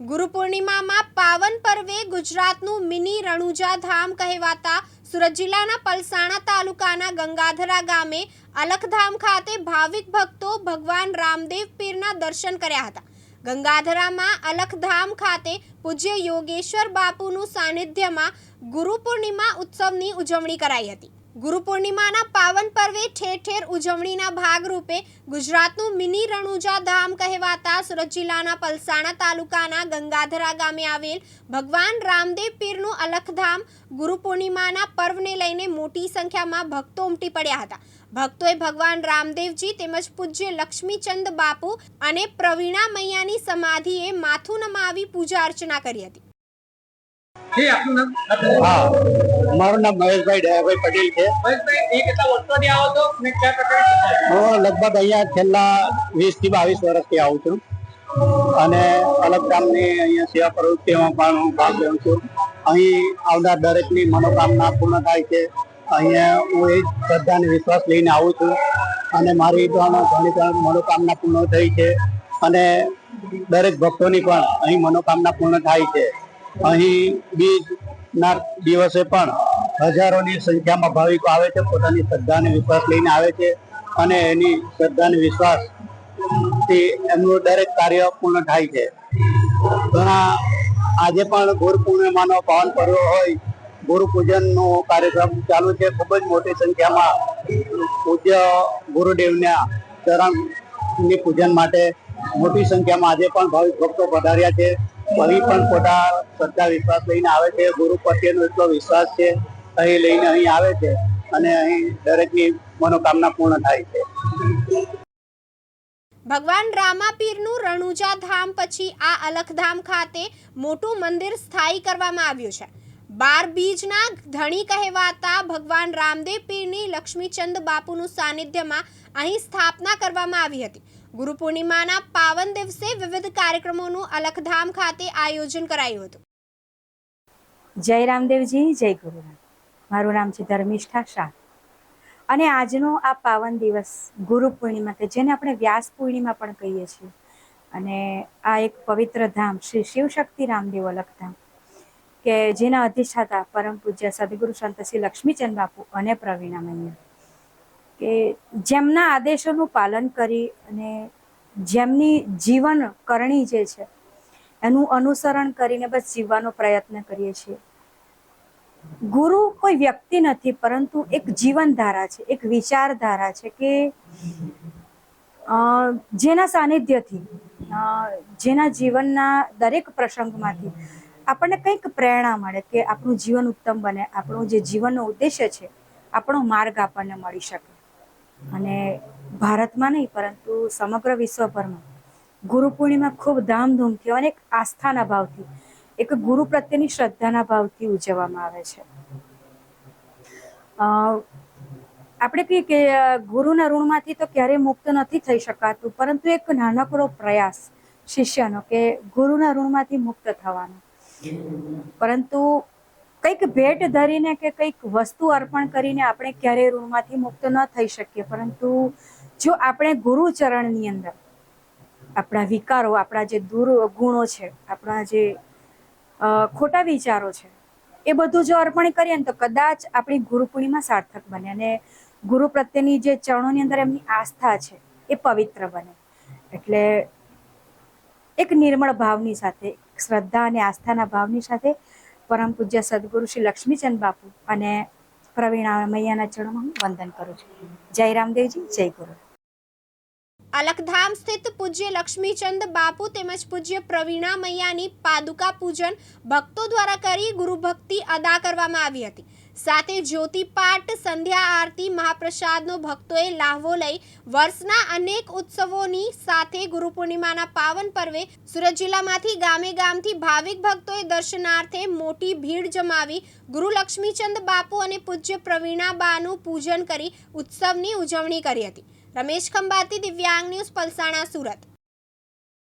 ગુરુ પૂર્ણિમામાં પાવન પર્વે ગુજરાતનું મિની રણુજા ધામ કહેવાતા સુરત જિલ્લાના પલસાણા તાલુકાના ગંગાધરા ગામે અલખધામ ખાતે ભાવિક ભક્તો ભગવાન રામદેવ પીરના દર્શન કર્યા હતા. ગંગાધરામાં અલખધામ ખાતે પૂજ્ય યોગેશ્વર બાપુનું સાનિધ્યમાં ગુરુ પૂર્ણિમા ઉત્સવની ઉજવણી કરાઈ હતી. ગુરુ પૂર્ણિમાના પાવન પર્વે ઠેર ઠેર ઉજવણીના ભાગરૂપે ગુજરાતનું મિની રણુજા ધામ કહેવાતા સુરત જિલ્લાના પલસાણા તાલુકાના ગંગાધરા ગામે આવેલ ભગવાન રામદેવ પીરનું અલખધામ ગુરુ પૂર્ણિમાના પર્વને લઈને મોટી સંખ્યામાં ભક્તો ઉમટી પડ્યા હતા. ભક્તોએ ભગવાન રામદેવજી તેમજ પૂજ્ય લક્ષ્મીચંદ બાપુ અને પ્રવીણા મૈયાની સમાધિએ માથું નમાવી પૂજા અર્ચના કરી હતી. હા મારું નામ મહેશભાઈ દયાભાઈ પટેલ છે? હું લગભગ અહીંયા છેલ્લા વીસથી બાવીસ વર્ષથી આવું છું. અને અલગ કામની અહીંયા સેવા પ્રવૃત્તિઓમાં પણ હું ભાગ લઉં છું. અહીં આવનાર દરેકની મનોકામના પૂર્ણ થાય છે. અહીંયા હું એ શ્રદ્ધા અને વિશ્વાસ લઈને આવું છું. અને મારી પણ ઘણી મનોકામના પૂર્ણ થઈ છે. અને દરેક ભક્તોની પણ અહીં મનોકામના પૂર્ણ થાય છે. અહીં બીજના દિવસે પણ હજારોની સંખ્યામાં ભાવિકો આવે છે, પોતાની શ્રદ્ધાને વિશ્વાસ લઈને આવે છે અને એની શ્રદ્ધાને વિશ્વાસથી એમનું દરેક કાર્ય પૂર્ણ થાય છે. ઘણા આજે પણ ગુરુ પૂર્ણિમાનો પાવન પર્વ હોય, ગુરુ પૂજનનો કાર્યક્રમ ચાલુ છે, ખૂબ જ મોટી સંખ્યામાં પૂજ્ય ગુરુદેવના ચરણની પૂજન માટે મોટી સંખ્યામાં આજે પણ ભાવિક ભક્તો પધાર્યા છે. અહીં પણ પોતા શ્રદ્ધા વિશ્વાસ લઈને આવે છે. ગુરુ પ્રત્યેનો એટલો વિશ્વાસ છે, અહીં લઈને અહીં આવે છે અને અહીં દરેકની મનોકામના પૂર્ણ થાય છે. ભગવાન રામાપીરનું રણુજા ધામ પછી આ અલખધામ ખાતે મોટું મંદિર સ્થાયી કરવામાં આવ્યું છે. બાર બીજના ધણી કહેવાતા ભગવાન રામદેવ પીરની લક્ષ્મીચંદ બાપુનું સાનિધ્યમાં અહીં સ્થાપના કરવામાં આવી હતી. ગુરુ પૂર્ણિમાના પાવન દિવસે વિવિધ કાર્યક્રમોનું અલખધામ ખાતે આયોજન કરાયું હતું. જય રામદેવજી, જય ગુરુરામ મારું નામ છે ધર્મિષ્ઠા શાહ. અને આજનો આ પાવન દિવસ ગુરુ પૂર્ણિમા કે જેને આપણે વ્યાસ પૂર્ણિમા પણ કહીએ છીએ, અને આ એક પવિત્ર ધામ શ્રી શિવશક્તિ રામદેવ અલખધામ, કે જેના અધિષ્ઠાતા પરમ પૂજ્ય સદગુરુ સંત શ્રી લક્ષ્મીચંદ બાપુ અને પ્રવીણા મૈયા, કે જેમના આદેશોનું પાલન કરી અને જેમની જીવન કરણી જે છે, એનું અનુસરણ કરીને બસ જીવવાનો પ્રયત્ન કરીએ છીએ. ગુરુ કોઈ વ્યક્તિ નથી, પરંતુ એક જીવનધારા છે, એક વિચારધારા છે કે જેના સાનિધ્યથી જેના જીવનના દરેક પ્રસંગમાંથી આપણને કંઈક પ્રેરણા મળે કે આપણું જીવન ઉત્તમ બને, આપણું જે જીવનનો ઉદ્દેશ્ય છે, આપણો માર્ગ આપણને મળી શકે. અને ભારતમાં નહીં, પરંતુ સમગ્ર વિશ્વભરમાં ગુરુ પૂર્ણિમા ખૂબ ધામધૂમથી અને એક આસ્થાના ભાવથી, એક ગુરુ પ્રત્યેની શ્રદ્ધાના ભાવથી ઉજવવામાં આવે છે. આપણે કહીએ કે ગુરુના ઋણમાંથી તો ક્યારેય મુક્ત નથી થઈ શકાતું, પરંતુ એક નાનકડો પ્રયાસ શિષ્યનો કે ગુરુના ઋણમાંથી મુક્ત થવાનો. પરંતુ કંઈક ભેટ ધરીને કે કંઈક વસ્તુ અર્પણ કરીને આપણે ક્યારેય ઋણમાંથી મુક્ત ન થઈ શકીએ. પરંતુ જો આપણે ગુરુ ચરણની અંદર આપણા વિકારો, આપણા જે દુર્ગુણો છે, આપણા જે ખોટા વિચારો છે, એ બધું જો અર્પણ કરીએ ને તો કદાચ આપણી ગુરુ પૂર્ણિમા સાર્થક બને અને ગુરુ પ્રત્યેની જે ચરણોની અંદર એમની આસ્થા છે, એ પવિત્ર બને. એટલે એક નિર્મળ ભાવની સાથે શ્રદ્ધા અને આસ્થાના ભાવની સાથે પરમ પૂજ્ય સદગુરુ શ્રી લક્ષ્મીચંદ બાપુ અને પ્રવીણા મૈયાના ચરણમાં હું વંદન કરું છું. જય રામદેવજી, જય ગુરુ. અલખધામ સ્થિત પૂજ્ય લક્ષ્મીચંદ બાપુ તેમજ પૂજ્ય પ્રવીણા મૈયાની પાદુકા પૂજન ભક્તો દ્વારા કરી ગુરુ ભક્તિ અદા કરવામાં આવી હતી. સાથે જ્યોતિપાઠ સંધ્યા આરતી, મહાપ્રસાદનો ભક્તોએ લાહવો લઈ વર્ષના અનેક ઉત્સવોની સાથે ગુરુ પૂર્ણિમાના પાવન પર્વે સુરત જિલ્લામાંથી ગામે ગામથી ભાવિક ભક્તોએ દર્શનાર્થે મોટી ભીડ જમાવી ગુરુ લક્ષ્મીચંદ બાપુ અને પૂજ્ય પ્રવીણાબાનું પૂજન કરી ઉત્સવની ઉજવણી કરી હતી. રમેશ ખંભાતી, દિવ્યાંગ ન્યૂઝ, પલસાણા, સુરત.